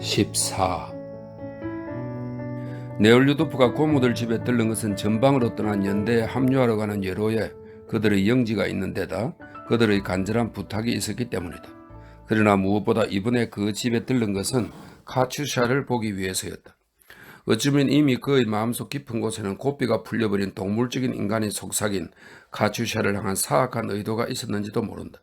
14 네올류도프가 고모들 집에 들른 것은 전방으로 떠난 연대에 합류하러 가는 예로에 그들의 영지가 있는 데다 그들의 간절한 부탁이 있었기 때문이다. 그러나 무엇보다 이번에 그 집에 들른 것은 카츄샤를 보기 위해서였다. 어쩌면 이미 그의 마음속 깊은 곳에는 고삐가 풀려버린 동물적인 인간이 속삭인 카츄샤를 향한 사악한 의도가 있었는지도 모른다.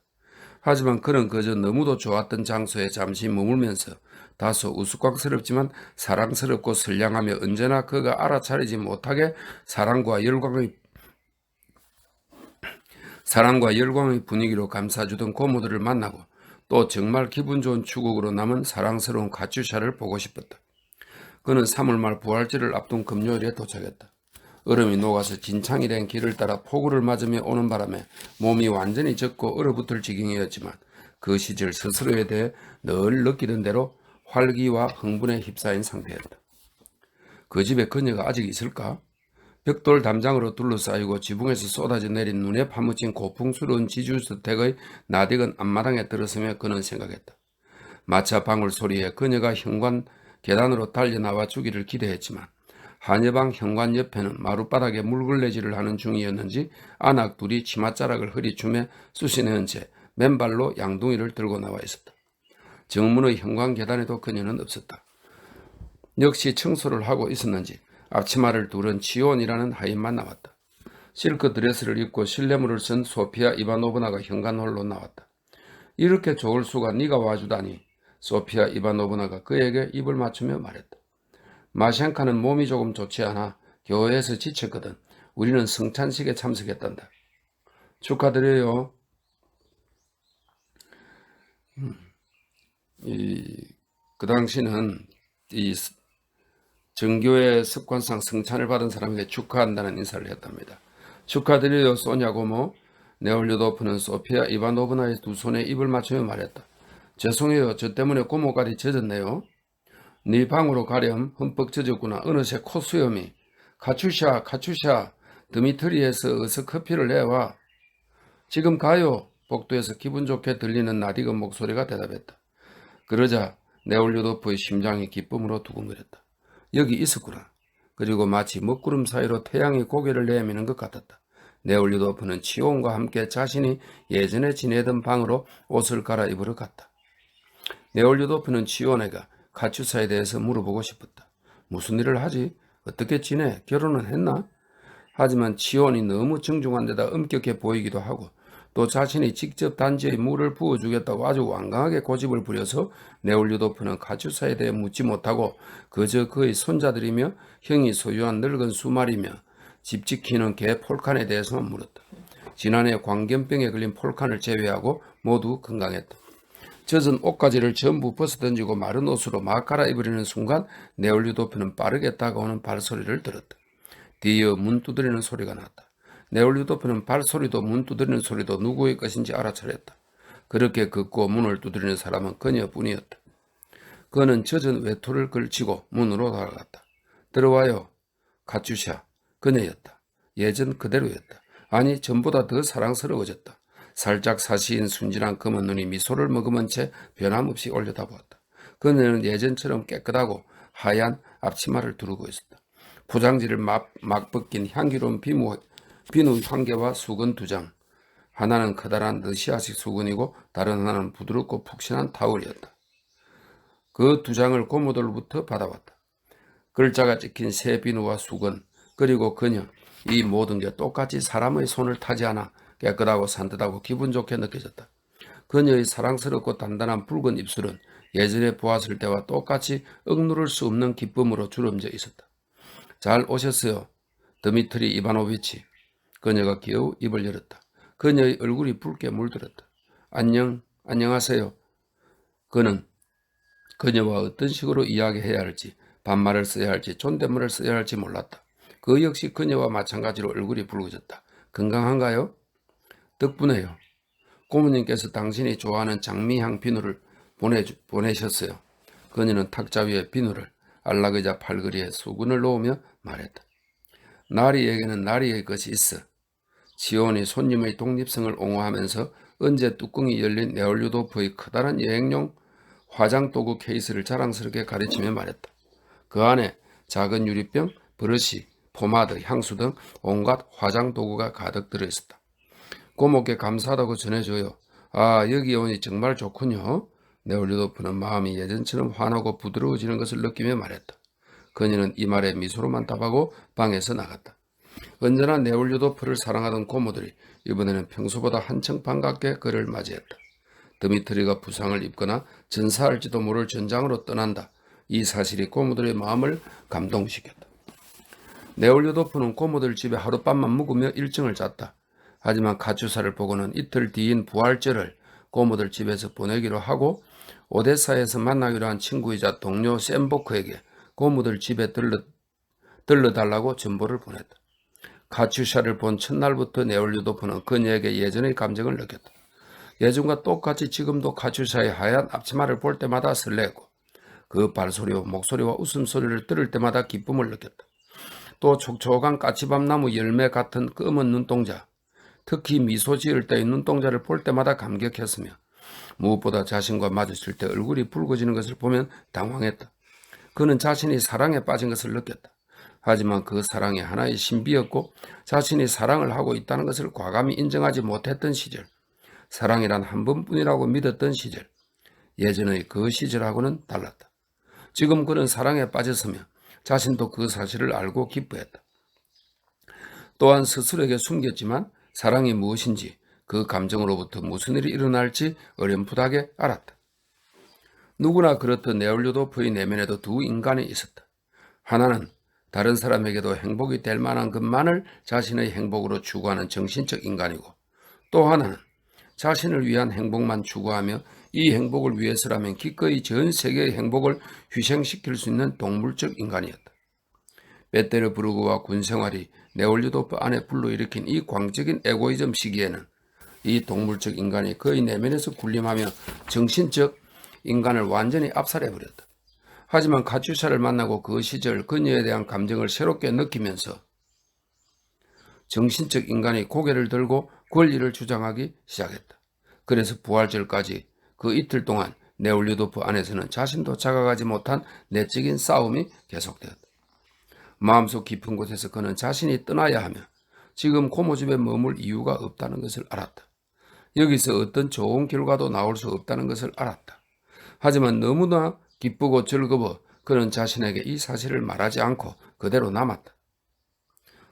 하지만 그는 그저 너무도 좋았던 장소에 잠시 머물면서 다소 우스꽝스럽지만 사랑스럽고 선량하며 언제나 그가 알아차리지 못하게 사랑과 열광의 사랑과 열광의 분위기로 감싸주던 고모들을 만나고 또 정말 기분 좋은 추국으로 남은 사랑스러운 가츄샤를 보고 싶었다. 그는 3월 말 부활절을 앞둔 금요일에 도착했다. 얼음이 녹아서 진창이 된 길을 따라 폭우를 맞으며 오는 바람에 몸이 완전히 젖고 얼어붙을 지경이었지만 그 시절 스스로에 대해 늘 느끼던 대로 활기와 흥분에 휩싸인 상태였다. 그 집에 그녀가 아직 있을까? 벽돌 담장으로 둘러싸이고 지붕에서 쏟아져 내린 눈에 파묻힌 고풍스러운 지주주택의 나딕은 앞마당에 들어서며 그는 생각했다. 마차 방울 소리에 그녀가 현관 계단으로 달려나와 주기를 기대했지만 한여방 현관 옆에는 마룻바닥에 물걸레질을 하는 중이었는지 안악 둘이 치맛자락을 허리춤에 쑤시내은 채 맨발로 양둥이를 들고 나와 있었다. 정문의 현관 계단에도 그녀는 없었다. 역시 청소를 하고 있었는지 앞치마를 두른 치온이라는 하인만 나왔다. 실크 드레스를 입고 실내물을 쓴 소피아 이바노브나가 현관홀로 나왔다. 이렇게 좋을 수가 네가 와주다니 소피아 이바노브나가 그에게 입을 맞추며 말했다. 마샹카는 몸이 조금 좋지 않아 교회에서 지쳤거든. 우리는 성찬식에 참석했단다. 축하드려요. 음, 이, 그 당시는 이 정교의 습관상 성찬을 받은 사람에게 축하한다는 인사를 했답니다. 축하드려요, 소냐고모. 네올류도프는 소피아 이바노브나의 두 손에 입을 맞추며 말했다. 죄송해요, 저 때문에 고모까지 젖었네요. 네 방으로 가렴 흠뻑 젖었구나. 어느새 코수염이. 카츄샤, 카츄샤. 드미트리에서 어서 커피를 내와. 지금 가요. 복도에서 기분 좋게 들리는 나디건 목소리가 대답했다. 그러자 네올류도프의 심장이 기쁨으로 두근거렸다. 여기 있었구나. 그리고 마치 먹구름 사이로 태양이 고개를 내미는 것 같았다. 네올류도프는 치온과 함께 자신이 예전에 지내던 방으로 옷을 갈아입으러 갔다. 네올류도프는 치온에가 가추사에 대해서 물어보고 싶었다. 무슨 일을 하지? 어떻게 지내? 결혼은 했나? 하지만 치온이 너무 정중한 데다 엄격해 보이기도 하고 또 자신이 직접 단지에 물을 부어주겠다고 아주 완강하게 고집을 부려서 네올류도프는 가추사에 대해 묻지 못하고 그저 그의 손자들이며 형이 소유한 늙은 수말이며 집 지키는 개 폴칸에 대해서만 물었다. 지난해 광견병에 걸린 폴칸을 제외하고 모두 건강했다. 젖은 옷가지를 전부 벗어던지고 마른 옷으로 막 갈아입으려는 순간 네올류도프는 빠르게 다가오는 발소리를 들었다. 뒤이어 문 두드리는 소리가 났다. 네올류도프는 발소리도 문 두드리는 소리도 누구의 것인지 알아차렸다. 그렇게 긋고 문을 두드리는 사람은 그녀뿐이었다. 그는 젖은 외투를 걸치고 문으로 다가갔다. 들어와요. 가추샤. 그녀였다. 예전 그대로였다. 아니 전보다 더 사랑스러워졌다. 살짝 사시인 순진한 검은 눈이 미소를 머금은 채 변함없이 올려다보았다. 그녀는 예전처럼 깨끗하고 하얀 앞치마를 두르고 있었다. 포장지를 막, 막 벗긴 향기로운 비누, 비누 한 개와 수건 두 장. 하나는 커다란 러시아식 수건이고 다른 하나는 부드럽고 푹신한 타월이었다. 그 두 장을 고모들로부터 받아왔다. 글자가 찍힌 새 비누와 수건, 그리고 그녀, 이 모든 게 똑같이 사람의 손을 타지 않아 깨끗하고 산뜻하고 기분 좋게 느껴졌다. 그녀의 사랑스럽고 단단한 붉은 입술은 예전에 보았을 때와 똑같이 억누를 수 없는 기쁨으로 주름져 있었다. 잘 오셨어요. 드미트리 이바노비치. 그녀가 겨우 입을 열었다. 그녀의 얼굴이 붉게 물들었다. 안녕, 안녕하세요. 그는 그녀와 어떤 식으로 이야기해야 할지, 반말을 써야 할지, 존댓말을 써야 할지 몰랐다. 그 역시 그녀와 마찬가지로 얼굴이 붉어졌다. 건강한가요? 덕분에요. 고모님께서 당신이 좋아하는 장미향 비누를 보내, 보내셨어요. 그녀는 탁자 위에 비누를 안락의자 팔걸이에 수건을 놓으며 말했다. 나리에게는 나리의 것이 있어. 지온이 손님의 독립성을 옹호하면서 언제 뚜껑이 열린 네올류도프의 커다란 여행용 화장 도구 케이스를 자랑스럽게 가르치며 말했다. 그 안에 작은 유리병, 브러쉬, 포마드, 향수 등 온갖 화장 도구가 가득 들어 있었다. 고모께 감사하다고 전해줘요. 아, 여기 오니 정말 좋군요. 네올리도프는 마음이 예전처럼 환하고 부드러워지는 것을 느끼며 말했다. 그녀는 이 말에 미소로만 답하고 방에서 나갔다. 언제나 네올리도프를 사랑하던 고모들이 이번에는 평소보다 한층 반갑게 그를 맞이했다. 드미트리가 부상을 입거나 전사할지도 모를 전장으로 떠난다. 이 사실이 고모들의 마음을 감동시켰다. 네올리도프는 고모들 집에 하룻밤만 묵으며 일정을 짰다. 하지만 가추사를 보고는 이틀 뒤인 부활절을 고모들 집에서 보내기로 하고 오데사에서 만나기로 한 친구이자 동료 샘보크에게 고모들 집에 들러, 들러달라고 전보를 보냈다. 가추샤를 본 첫날부터 네올리도프는 그녀에게 예전의 감정을 느꼈다. 예전과 똑같이 지금도 가추샤의 하얀 앞치마를 볼 때마다 설레고 그 발소리와 목소리와 웃음소리를 들을 때마다 기쁨을 느꼈다. 또 촉촉한 까치밤나무 열매 같은 검은 눈동자, 특히 미소 지을 때의 눈동자를 볼 때마다 감격했으며 무엇보다 자신과 마주칠 때 얼굴이 붉어지는 것을 보면 당황했다. 그는 자신이 사랑에 빠진 것을 느꼈다. 하지만 그 사랑이 하나의 신비였고 자신이 사랑을 하고 있다는 것을 과감히 인정하지 못했던 시절, 사랑이란 한 번뿐이라고 믿었던 시절, 예전의 그 시절하고는 달랐다. 지금 그는 사랑에 빠졌으며 자신도 그 사실을 알고 기뻐했다. 또한 스스로에게 숨겼지만 사랑이 무엇인지 그 감정으로부터 무슨 일이 일어날지 어렴풋하게 알았다. 누구나 그렇듯 네올류도프의 내면에도 두 인간이 있었다. 하나는 다른 사람에게도 행복이 될 만한 것만을 자신의 행복으로 추구하는 정신적 인간이고 또 하나는 자신을 위한 행복만 추구하며 이 행복을 위해서라면 기꺼이 전 세계의 행복을 희생시킬 수 있는 동물적 인간이었다. 베테르 브루그와 군생활이 네올리도프 안에 불러일으킨 이 광적인 에고이즘 시기에는 이 동물적 인간이 그의 내면에서 군림하며 정신적 인간을 완전히 압살해버렸다. 하지만 가추샤를 만나고 그 시절 그녀에 대한 감정을 새롭게 느끼면서 정신적 인간이 고개를 들고 권리를 주장하기 시작했다. 그래서 부활절까지 그 이틀 동안 네올리도프 안에서는 자신도 자각하지 못한 내적인 싸움이 계속되었다. 마음속 깊은 곳에서 그는 자신이 떠나야 하며 지금 고모집에 머물 이유가 없다는 것을 알았다. 여기서 어떤 좋은 결과도 나올 수 없다는 것을 알았다. 하지만 너무나 기쁘고 즐거워 그는 자신에게 이 사실을 말하지 않고 그대로 남았다.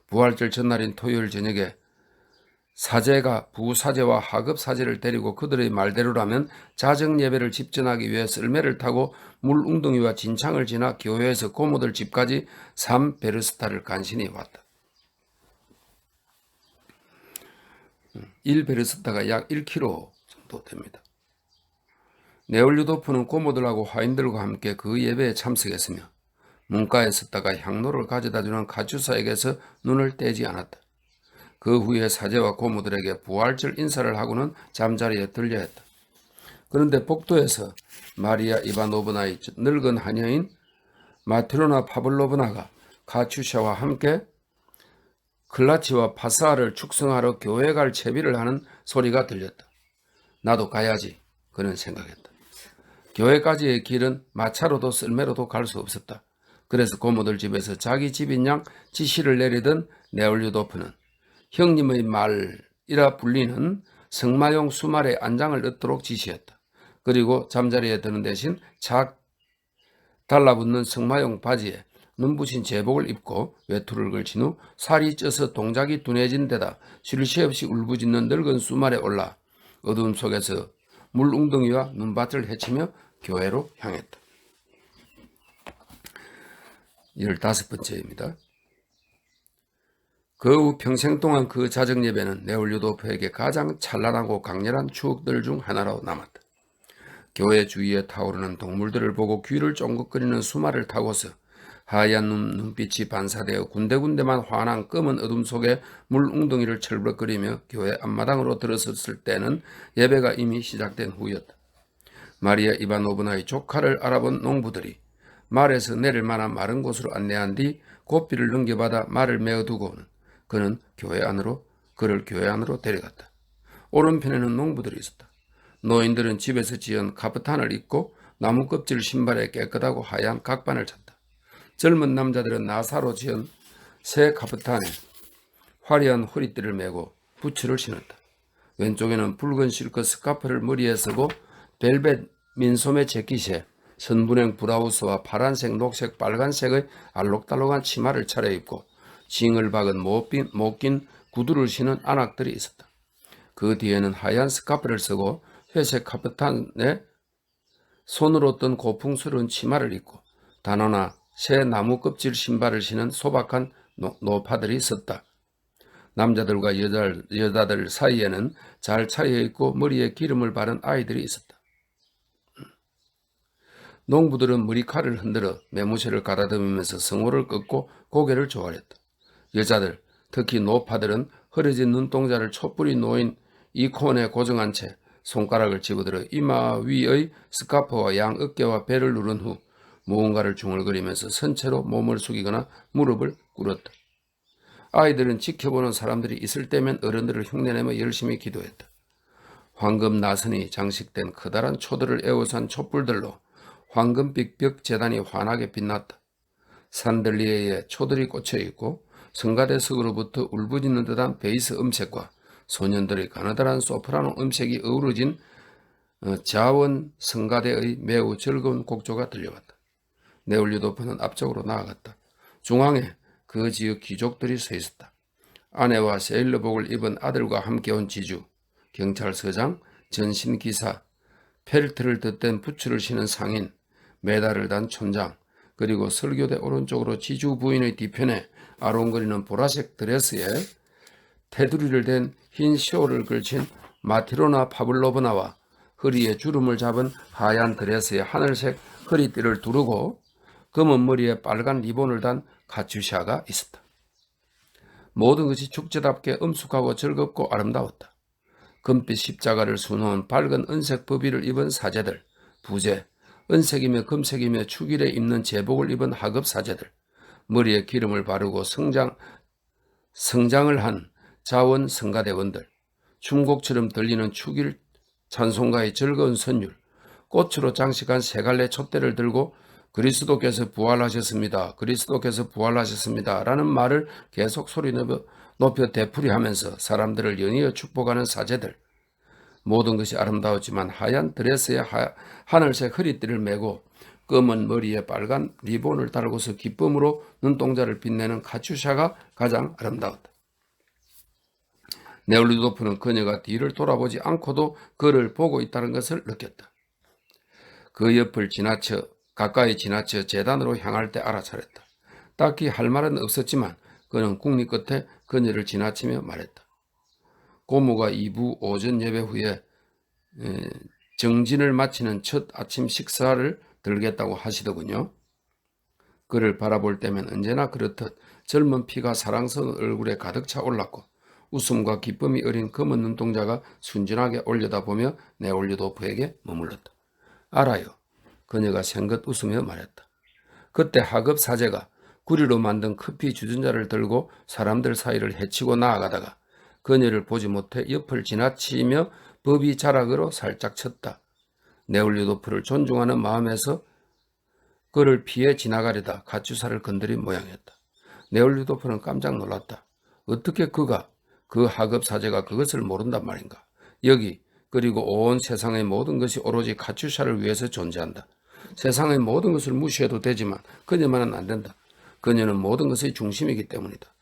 부활절 전날인 토요일 저녁에 사제가 부사제와 하급 사제를 데리고 그들의 말대로라면 자정 예배를 집전하기 위해 썰매를 타고 물웅덩이와 진창을 지나 교회에서 고모들 집까지 3베르스타를 간신히 왔다. 1베르스타가 약 1km 정도 됩니다. 네올류도프는 고모들하고 화인들과 함께 그 예배에 참석했으며 문가에 섰다가 향로를 가져다주는 가주사에게서 눈을 떼지 않았다. 그 후에 사제와 고모들에게 부활절 인사를 하고는 잠자리에 들려 했다. 그런데 복도에서 마리아 이바노브나의 늙은 하녀인 마트로나 파블로브나가 가추샤와 함께 클라치와 파사를 축성하러 교회 갈 채비를 하는 소리가 들렸다. 나도 가야지. 그는 생각했다. 교회까지의 길은 마차로도 썰매로도 갈 수 없었다. 그래서 고모들 집에서 자기 집인 양 지시를 내리던 네올류도프는 형님의 말이라 불리는 승마용 수말에 안장을 넣도록 지시했다. 그리고 잠자리에 드는 대신 착 달라붙는 승마용 바지에 눈부신 제복을 입고 외투를 걸친 후 살이 쪄서 동작이 둔해진 데다 쉴 새 없이 울부짖는 늙은 수말에 올라 어두움 속에서 물웅덩이와 눈밭을 헤치며 교회로 향했다. 열다섯 번째입니다. 그 후 평생 동안 그 자정 예배는 네올류도프에게 가장 찬란하고 강렬한 추억들 중 하나로 남았다. 교회 주위에 타오르는 동물들을 보고 귀를 쫑긋거리는 수마를 타고서 하얀 눈, 눈빛이 반사되어 군데군데만 환한 검은 어둠 속에 물 웅덩이를 철벽거리며 교회 앞마당으로 들어섰을 때는 예배가 이미 시작된 후였다. 마리아 이바노브나의 조카를 알아본 농부들이 말에서 내릴 만한 마른 곳으로 안내한 뒤 고삐를 넘겨받아 말을 메어두고는 그는 교회 안으로 그를 교회 안으로 데려갔다. 오른편에는 농부들이 있었다. 노인들은 집에서 지은 카프탄을 입고 나무 껍질 신발에 깨끗하고 하얀 각반을 찼다. 젊은 남자들은 나사로 지은 새 카프탄에 화려한 허리띠를 메고 부츠를 신었다. 왼쪽에는 붉은 실크 스카프를 머리에 쓰고 벨벳 민소매 재킷에 선분행 브라우스와 파란색, 녹색, 빨간색의 알록달록한 치마를 차려입고 징을 박은 못긴, 못긴 구두를 신은 안악들이 있었다. 그 뒤에는 하얀 스카프를 쓰고 회색 카프탄에 손으로 뜬 고풍스러운 치마를 입고 단호나 새 나무 껍질 신발을 신은 소박한 노, 노파들이 있었다. 남자들과 여자, 여자들 사이에는 잘 차려입고 머리에 기름을 바른 아이들이 있었다. 농부들은 머리칼을 흔들어 매무새를 가다듬으면서 성호를 꺾고 고개를 조아렸다. 여자들, 특히 노파들은 흐려진 눈동자를 촛불이 놓인 이 콘에 고정한 채 손가락을 집어들어 이마 위의 스카프와 양 어깨와 배를 누른 후 무언가를 중얼거리면서 선체로 몸을 숙이거나 무릎을 꿇었다. 아이들은 지켜보는 사람들이 있을 때면 어른들을 흉내내며 열심히 기도했다. 황금 나선이 장식된 커다란 초들을 에워싼 촛불들로 황금빛 벽 재단이 환하게 빛났다. 산들리에에 초들이 꽂혀 있고 성가대석으로부터 울부짖는 듯한 베이스 음색과 소년들의 가느다란 소프라노 음색이 어우러진 어, 자원 성가대의 매우 즐거운 곡조가 들려왔다. 네올리도프는 앞쪽으로 나아갔다. 중앙에 그 지역 귀족들이 서 있었다. 아내와 세일러복을 입은 아들과 함께 온 지주, 경찰서장, 전신기사, 펠트를 덧댄 부츠를 신은 상인, 메달을 단 촌장, 그리고 설교대 오른쪽으로 지주 부인의 뒤편에 아롱거리는 보라색 드레스에 테두리를 댄 흰 시오를 걸친 마티로나 파블로브나와 허리에 주름을 잡은 하얀 드레스에 하늘색 허리띠를 두르고 검은 머리에 빨간 리본을 단 가추샤가 있었다. 모든 것이 축제답게 엄숙하고 즐겁고 아름다웠다. 금빛 십자가를 수놓은 밝은 은색 버비를 입은 사제들, 부제, 은색이며 금색이며 축일에 입는 제복을 입은 하급 사제들, 머리에 기름을 바르고 성장, 성장을 한 자원 성가대원들, 춤곡처럼 들리는 축일 찬송가의 즐거운 선율, 꽃으로 장식한 세 갈래 촛대를 들고 그리스도께서 부활하셨습니다. 그리스도께서 부활하셨습니다. 라는 말을 계속 소리 높여, 높여 되풀이하면서 사람들을 연이어 축복하는 사제들. 모든 것이 아름다웠지만 하얀 드레스에 하, 하늘색 허리띠를 메고 검은 머리에 빨간 리본을 달고서 기쁨으로 눈동자를 빛내는 카츄샤가 가장 아름다웠다. 네올리도프는 그녀가 뒤를 돌아보지 않고도 그를 보고 있다는 것을 느꼈다. 그 옆을 지나쳐 가까이 지나쳐 재단으로 향할 때 알아차렸다. 딱히 할 말은 없었지만 그는 국리 끝에 그녀를 지나치며 말했다. 고모가 2부 오전 예배 후에 정진을 마치는 첫 아침 식사를 들겠다고 하시더군요. 그를 바라볼 때면 언제나 그렇듯 젊은 피가 사랑스러운 얼굴에 가득 차 올랐고 웃음과 기쁨이 어린 검은 눈동자가 순진하게 올려다보며 네올리도프에게 머물렀다. 알아요. 그녀가 생긋 웃으며 말했다. 그때 하급 사제가 구리로 만든 커피 주전자를 들고 사람들 사이를 헤치고 나아가다가 그녀를 보지 못해 옆을 지나치며 법이 자락으로 살짝 쳤다. 네올리도프를 존중하는 마음에서 그를 피해 지나가려다 가추사를 건드린 모양이었다. 네올리도프는 깜짝 놀랐다. 어떻게 그가 그 하급 사제가 그것을 모른단 말인가? 여기 그리고 온 세상의 모든 것이 오로지 카츄샤를 위해서 존재한다. 세상의 모든 것을 무시해도 되지만 그녀만은 안 된다. 그녀는 모든 것의 중심이기 때문이다.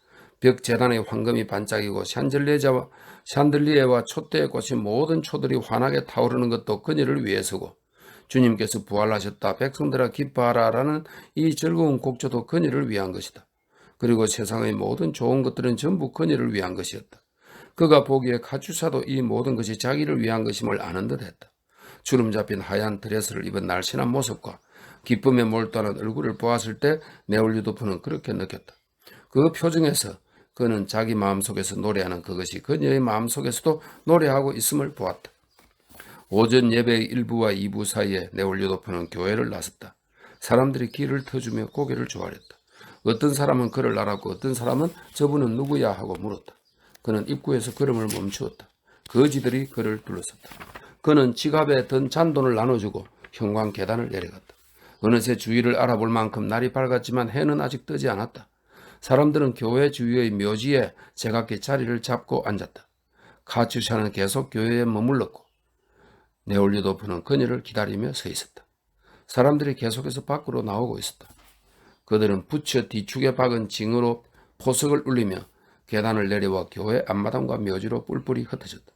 벽 재단의 황금이 반짝이고 샨들리에와 샨들리에와 촛대에 꽂힌 모든 초들이 환하게 타오르는 것도 그녀를 위해서고 주님께서 부활하셨다 백성들아 기뻐하라라는 이 즐거운 곡조도 그녀를 위한 것이다. 그리고 세상의 모든 좋은 것들은 전부 그녀를 위한 것이었다. 그가 보기에 카추사도 이 모든 것이 자기를 위한 것임을 아는 듯했다. 주름 잡힌 하얀 드레스를 입은 날씬한 모습과 기쁨에 몰두하는 얼굴을 보았을 때 네올리도프는 그렇게 느꼈다. 그 표정에서 그는 자기 마음속에서 노래하는 그것이 그녀의 마음속에서도 노래하고 있음을 보았다. 오전 예배의 1부와 2부 사이에 네올리도프는 교회를 나섰다. 사람들이 길을 터주며 고개를 조아렸다. 어떤 사람은 그를 알았고 어떤 사람은 저분은 누구야 하고 물었다. 그는 입구에서 걸음을 멈추었다. 거지들이 그를 둘러섰다. 그는 지갑에 든 잔돈을 나눠주고 현관 계단을 내려갔다. 어느새 주위를 알아볼 만큼 날이 밝았지만 해는 아직 뜨지 않았다. 사람들은 교회 주위의 묘지에 제각기 자리를 잡고 앉았다. 카츄샤는 계속 교회에 머물렀고 네올리도프는 그녀를 기다리며 서 있었다. 사람들이 계속해서 밖으로 나오고 있었다. 그들은 부처 뒤축에 박은 징으로 포석을 울리며 계단을 내려와 교회 앞마당과 묘지로 뿔뿔이 흩어졌다.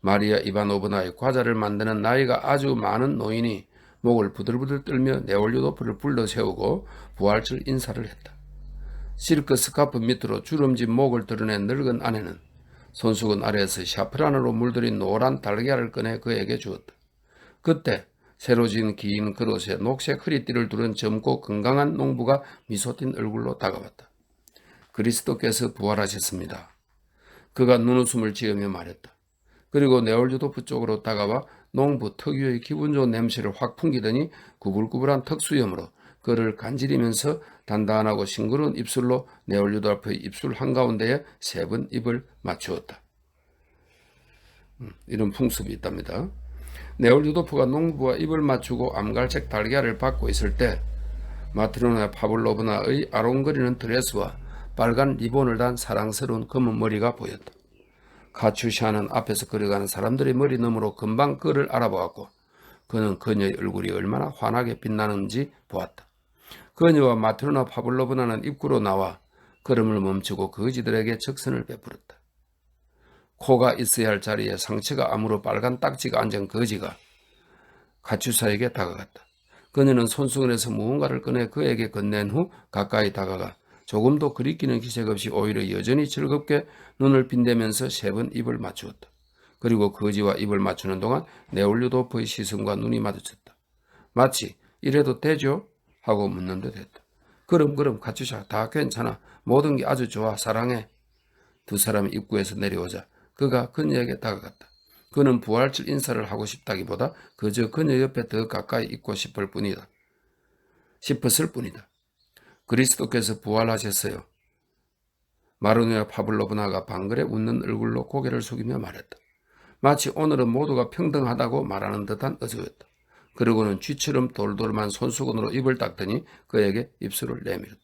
마리아 이바노브나의 과자를 만드는 나이가 아주 많은 노인이 목을 부들부들 떨며 네올리도프를 불러 세우고 부활절 인사를 했다. 실크 스카프 밑으로 주름진 목을 드러낸 늙은 아내는 손수건 아래에서 샤프란으로 물들인 노란 달걀을 꺼내 그에게 주었다. 그때 새로 진 긴 그릇에 녹색 허리띠를 두른 젊고 건강한 농부가 미소 띤 얼굴로 다가왔다. 그리스도께서 부활하셨습니다. 그가 눈웃음을 지으며 말했다. 그리고 네올주도프 쪽으로 다가와 농부 특유의 기분 좋은 냄새를 확 풍기더니 구불구불한 턱수염으로 그를 간지리면서 단단하고 싱그러운 입술로 네올류도프의 입술 한가운데에 세 번 입을 맞추었다. 음, 이런 풍습이 있답니다. 네올류도프가 농부와 입을 맞추고 암갈색 달걀을 받고 있을 때 마트로나 파블로브나의 아롱거리는 드레스와 빨간 리본을 단 사랑스러운 검은 머리가 보였다. 카츄샤는 앞에서 걸어가는 사람들의 머리 너머로 금방 그를 알아보았고 그는 그녀의 얼굴이 얼마나 환하게 빛나는지 보았다. 그녀와 마트로나 파블로브나는 입구로 나와 걸음을 멈추고 거지들에게 적선을 베풀었다. 코가 있어야 할 자리에 상처가 아무로 빨간 딱지가 앉은 거지가 가추사에게 다가갔다. 그녀는 손수건에서 무언가를 꺼내 그에게 건넨 후 가까이 다가가 조금도 그리끼는 기색 없이 오히려 여전히 즐겁게 눈을 빈대면서 세 번 입을 맞추었다. 그리고 거지와 입을 맞추는 동안 네올류도프의 시선과 눈이 마주쳤다. 마치 이래도 되죠? 하고 묻는 듯 했다. 그럼 그럼 가추샤 다 괜찮아. 모든 게 아주 좋아. 사랑해. 두 사람이 입구에서 내려오자 그가 그녀에게 다가갔다. 그는 부활절 인사를 하고 싶다기보다 그저 그녀 옆에 더 가까이 있고 싶을 뿐이다. 싶었을 뿐이다. 그리스도께서 부활하셨어요. 마르누야 파블로브나가 방글에 웃는 얼굴로 고개를 숙이며 말했다. 마치 오늘은 모두가 평등하다고 말하는 듯한 어조였다. 그러고는 쥐처럼 돌돌만 손수건으로 입을 닦더니 그에게 입술을 내밀었다.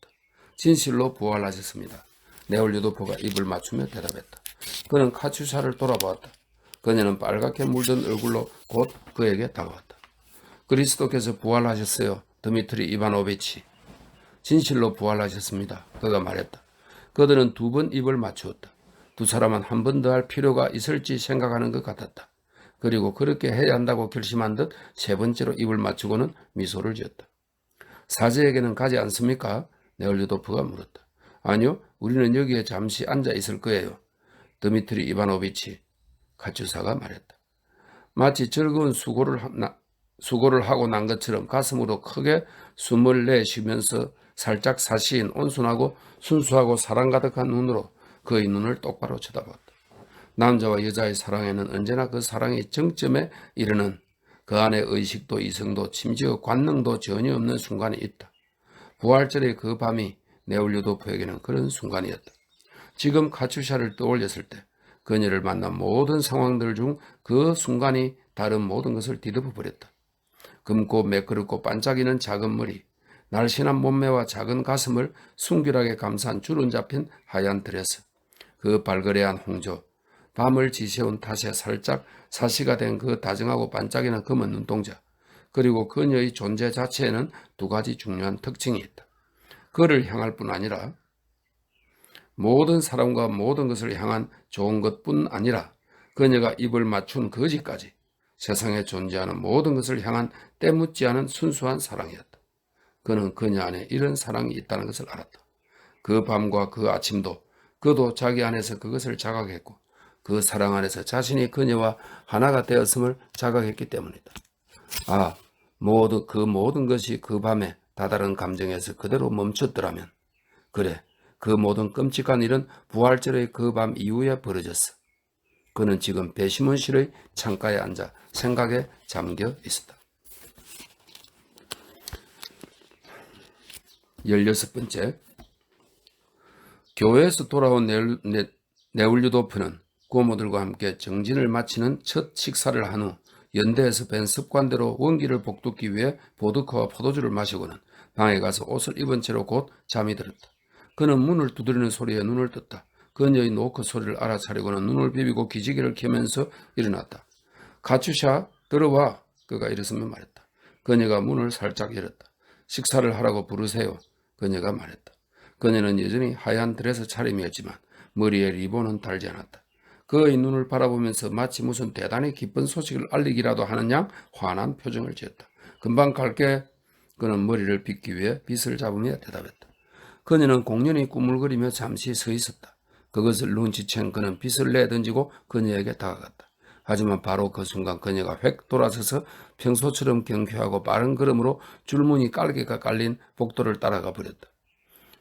진실로 부활하셨습니다. 네올리도포가 입을 맞추며 대답했다. 그는 카츄샤를 돌아보았다. 그녀는 빨갛게 물든 얼굴로 곧 그에게 다가왔다. 그리스도께서 부활하셨어요. 드미트리 이바노비치. 진실로 부활하셨습니다. 그가 말했다. 그들은 두 번 입을 맞추었다. 두 사람은 한 번 더 할 필요가 있을지 생각하는 것 같았다. 그리고 그렇게 해야 한다고 결심한 듯 세 번째로 입을 맞추고는 미소를 지었다. 사제에게는 가지 않습니까? 네올리도프가 물었다. 아니요, 우리는 여기에 잠시 앉아 있을 거예요. 드미트리 이바노비치 카츄사가 말했다. 마치 즐거운 수고를, 하, 수고를 하고 난 것처럼 가슴으로 크게 숨을 내쉬면서 살짝 사시인 온순하고 순수하고 사랑 가득한 눈으로 그의 눈을 똑바로 쳐다봤다. 남자와 여자의 사랑에는 언제나 그 사랑의 정점에 이르는 그 안에 의식도 이성도 심지어 관능도 전혀 없는 순간이 있다. 부활절의 그 밤이 네올류도프에게는 그런 순간이었다. 지금 카츄샤를 떠올렸을 때 그녀를 만난 모든 상황들 중 그 순간이 다른 모든 것을 뒤덮어 버렸다. 금고 매끄럽고 반짝이는 작은 머리, 날씬한 몸매와 작은 가슴을 순결하게 감싼 주름 잡힌 하얀 드레스, 그 발그레한 홍조, 밤을 지새운 탓에 살짝 사시가 된 그 다정하고 반짝이는 검은 눈동자, 그리고 그녀의 존재 자체에는 두 가지 중요한 특징이 있다. 그를 향할 뿐 아니라 모든 사람과 모든 것을 향한 좋은 것뿐 아니라 그녀가 입을 맞춘 거지까지 세상에 존재하는 모든 것을 향한 때묻지 않은 순수한 사랑이었다. 그는 그녀 안에 이런 사랑이 있다는 것을 알았다. 그 밤과 그 아침도 그도 자기 안에서 그것을 자각했고 그 사랑 안에서 자신이 그녀와 하나가 되었음을 자각했기 때문이다. 아, 모두 그 모든 것이 그 밤에 다다른 감정에서 그대로 멈췄더라면 그래 그 모든 끔찍한 일은 부활절의 그 밤 이후에 벌어졌어. 그는 지금 배심원실의 창가에 앉아 생각에 잠겨 있었다. 16번째 교회에서 돌아온 네울류도프는 고모들과 함께 정진을 마치는 첫 식사를 한 후 연대에서 뵌 습관대로 원기를 복돋기 위해 보드카와 포도주를 마시고는 방에 가서 옷을 입은 채로 곧 잠이 들었다. 그는 문을 두드리는 소리에 눈을 떴다. 그녀의 노크 소리를 알아차리고는 눈을 비비고 기지개를 켜면서 일어났다. 가추샤 들어와 그가 일어서며 말했다. 그녀가 문을 살짝 열었다. 식사를 하라고 부르세요. 그녀가 말했다. 그녀는 여전히 하얀 드레스 차림이었지만 머리에 리본은 달지 않았다. 그의 눈을 바라보면서 마치 무슨 대단히 기쁜 소식을 알리기라도 하는 양 환한 표정을 지었다. 금방 갈게. 그는 머리를 빗기 위해 빗을 잡으며 대답했다. 그녀는 공연히 꾸물거리며 잠시 서 있었다. 그것을 눈치챈 그는 빗을 내던지고 그녀에게 다가갔다. 하지만 바로 그 순간 그녀가 획 돌아서서 평소처럼 경쾌하고 빠른 걸음으로 줄무늬 깔개가 깔린 복도를 따라가 버렸다.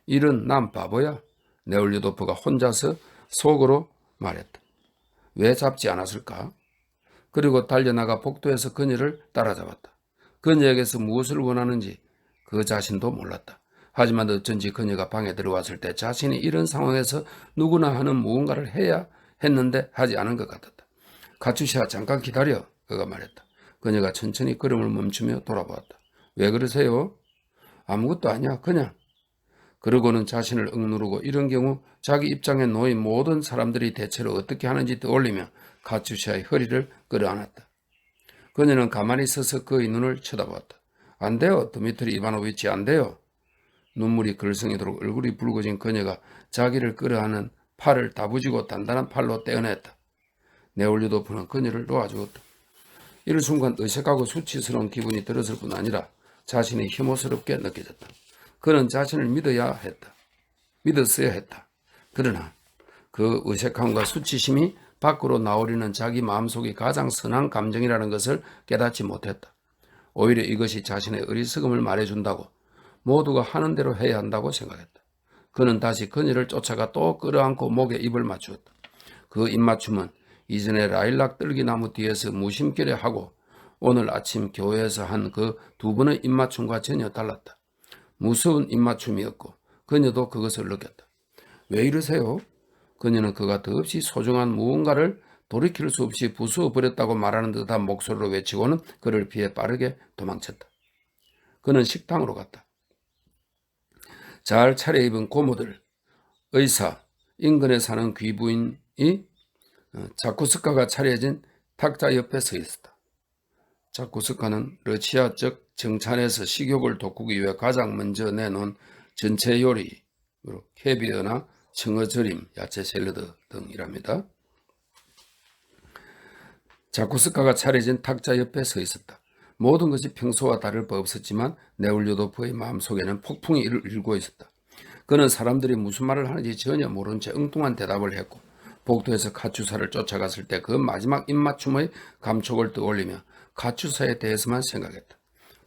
이런 난 바보야. 네올리도프가 혼자서 속으로 말했다. 왜 잡지 않았을까? 그리고 달려나가 복도에서 그녀를 따라잡았다. 그녀에게서 무엇을 원하는지 그 자신도 몰랐다. 하지만 어쩐지 그녀가 방에 들어왔을 때 자신이 이런 상황에서 누구나 하는 무언가를 해야 했는데 하지 않은 것 같았다. 가추샤 잠깐 기다려 그가 말했다. 그녀가 천천히 걸음을 멈추며 돌아보았다. 왜 그러세요? 아무것도 아니야 그냥 그러고는 자신을 억누르고 이런 경우 자기 입장에 놓인 모든 사람들이 대체로 어떻게 하는지 떠올리며 가추샤의 허리를 끌어안았다. 그녀는 가만히 서서 그의 눈을 쳐다보았다. 안 돼요, 드미트리 이바노비치 안 돼요. 눈물이 글썽이도록 얼굴이 붉어진 그녀가 자기를 끌어안은 팔을 다부지고 단단한 팔로 떼어냈다. 네올리도프는 그녀를 놓아주었다. 이를 순간 의색하고 수치스러운 기분이 들었을 뿐 아니라 자신이 혐오스럽게 느껴졌다. 그는 자신을 믿어야 했다. 믿었어야 했다. 그러나 그 의색함과 수치심이 밖으로 나오려는 자기 마음속의 가장 선한 감정이라는 것을 깨닫지 못했다. 오히려 이것이 자신의 어리석음을 말해준다고 모두가 하는 대로 해야 한다고 생각했다. 그는 다시 그녀를 쫓아가 또 끌어안고 목에 입을 맞추었다. 그 입맞춤은 이전에 라일락 뜰기나무 뒤에서 무심결에 하고 오늘 아침 교회에서 한 그 두 번의 입맞춤과 전혀 달랐다. 무서운 입맞춤이었고 그녀도 그것을 느꼈다. 왜 이러세요? 그녀는 그가 더없이 소중한 무언가를 돌이킬 수 없이 부수어 버렸다고 말하는 듯한 목소리로 외치고는 그를 피해 빠르게 도망쳤다. 그는 식당으로 갔다. 잘 차려입은 고모들, 의사, 인근에 사는 귀부인이 어, 자쿠스카가 차려진 탁자 옆에 서 있었다. 자쿠스카는 러시아적 정찬에서 식욕을 돋구기 위해 가장 먼저 내놓은 전체 요리로 캐비어나 청어절임, 야채 샐러드 등이랍니다. 자쿠스카가 차려진 탁자 옆에 서 있었다. 모든 것이 평소와 다를 바 없었지만 네올료도프의 마음속에는 폭풍이 일고 있었다. 그는 사람들이 무슨 말을 하는지 전혀 모른 채 엉뚱한 대답을 했고 복도에서 가추사를 쫓아갔을 때 그 마지막 입맞춤의 감촉을 떠올리며 가추사에 대해서만 생각했다.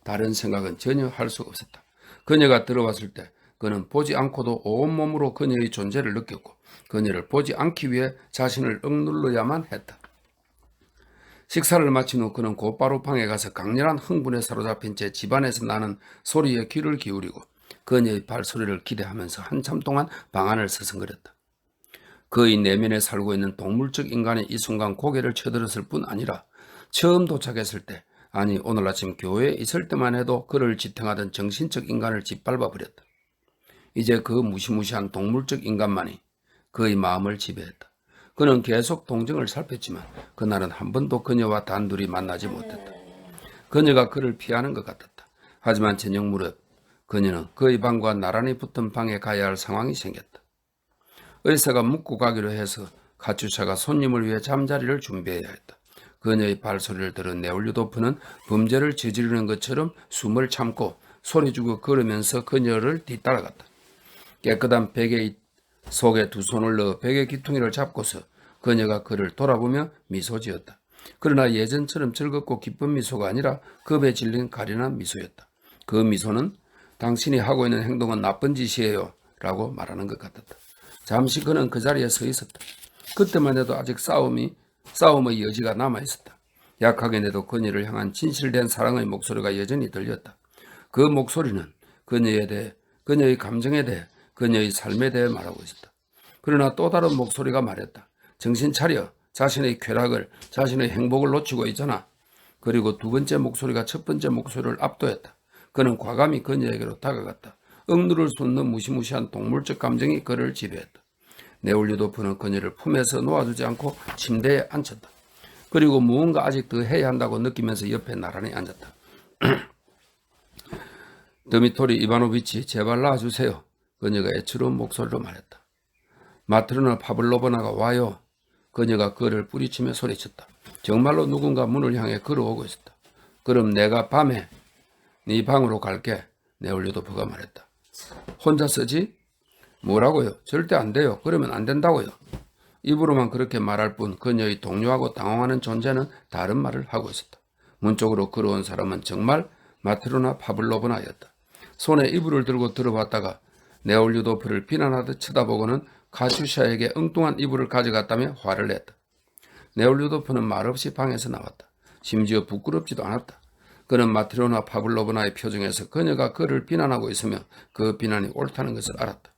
다른 생각은 전혀 할수 없었다. 그녀가 들어왔을 때 그는 보지 않고도 온몸으로 그녀의 존재를 느꼈고 그녀를 보지 않기 위해 자신을 억눌러야만 했다. 식사를 마친 후 그는 곧바로 방에 가서 강렬한 흥분에 사로잡힌 채 집안에서 나는 소리에 귀를 기울이고 그녀의 발소리를 기대하면서 한참 동안 방 안을 서성거렸다. 그의 내면에 살고 있는 동물적 인간의 이 순간 고개를 쳐들었을 뿐 아니라 처음 도착했을 때 아니 오늘 아침 교회에 있을 때만 해도 그를 지탱하던 정신적 인간을 짓밟아 버렸다. 이제 그 무시무시한 동물적 인간만이 그의 마음을 지배했다. 그는 계속 동정을 살폈지만 그날은 한 번도 그녀와 단둘이 만나지 못했다. 그녀가 그를 피하는 것 같았다. 하지만 저녁 무렵 그녀는 그의 방과 나란히 붙은 방에 가야 할 상황이 생겼다. 의사가 묵고 가기로 해서 가추차가 손님을 위해 잠자리를 준비해야 했다. 그녀의 발소리를 들은 네올류도프는 범죄를 저지르는 것처럼 숨을 참고 소리주고 걸으면서 그녀를 뒤따라갔다. 깨끗한 베개 속에 두 손을 넣어 베개 귀퉁이를 잡고서 그녀가 그를 돌아보며 미소 지었다. 그러나 예전처럼 즐겁고 기쁜 미소가 아니라 겁에 질린 가련한 미소였다. 그 미소는 당신이 하고 있는 행동은 나쁜 짓이에요 라고 말하는 것 같았다. 잠시 그는 그 자리에 서 있었다. 그때만 해도 아직 싸움이 싸움의 여지가 남아 있었다. 약하게 내도 그녀를 향한 진실된 사랑의 목소리가 여전히 들렸다. 그 목소리는 그녀에 대해, 그녀의 감정에 대해, 그녀의 삶에 대해 말하고 있었다. 그러나 또 다른 목소리가 말했다. 정신 차려. 자신의 쾌락을, 자신의 행복을 놓치고 있잖아. 그리고 두 번째 목소리가 첫 번째 목소리를 압도했다. 그는 과감히 그녀에게로 다가갔다. 억누를 수 없는 무시무시한 동물적 감정이 그를 지배했다. 네올리도프는 그녀를 품에서 놓아주지 않고 침대에 앉혔다. 그리고 무언가 아직 더 해야 한다고 느끼면서 옆에 나란히 앉았다. 드미토리 이바노비치 제발 놔주세요. 그녀가 애처로운 목소리로 말했다. 마트르나 파블로버나가 와요. 그녀가 그를 뿌리치며 소리쳤다. 정말로 누군가 문을 향해 걸어오고 있었다. 그럼 내가 밤에 네 방으로 갈게. 네올리도프가 말했다. 혼자 쓰지? 뭐라고요? 절대 안 돼요. 그러면 안 된다고요. 입으로만 그렇게 말할 뿐 그녀의 동요하고 당황하는 존재는 다른 말을 하고 있었다. 문 쪽으로 걸어온 사람은 정말 마트로나 파블로브나였다. 손에 이불을 들고 들어봤다가 네올리도프를 비난하듯 쳐다보고는 카슈샤에게 엉뚱한 이불을 가져갔다며 화를 냈다. 네올리도프는 말없이 방에서 나왔다. 심지어 부끄럽지도 않았다. 그는 마트로나 파블로브나의 표정에서 그녀가 그를 비난하고 있으며 그 비난이 옳다는 것을 알았다.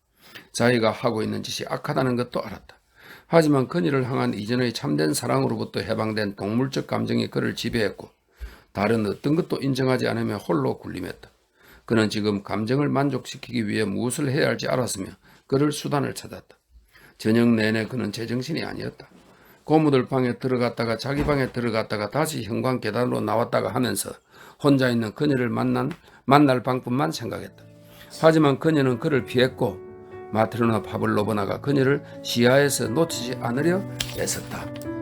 자기가 하고 있는 짓이 악하다는 것도 알았다. 하지만 그녀를 향한 이전의 참된 사랑으로부터 해방된 동물적 감정이 그를 지배했고 다른 어떤 것도 인정하지 않으며 홀로 군림했다. 그는 지금 감정을 만족시키기 위해 무엇을 해야 할지 알았으며 그를 수단을 찾았다. 저녁 내내 그는 제정신이 아니었다. 고무들 방에 들어갔다가 자기 방에 들어갔다가 다시 현관 계단으로 나왔다가 하면서 혼자 있는 그녀를 만난 만날 방법만 생각했다. 하지만 그녀는 그를 피했고 마트로나 파블로버나가 그녀를 시야에서 놓치지 않으려 애썼다.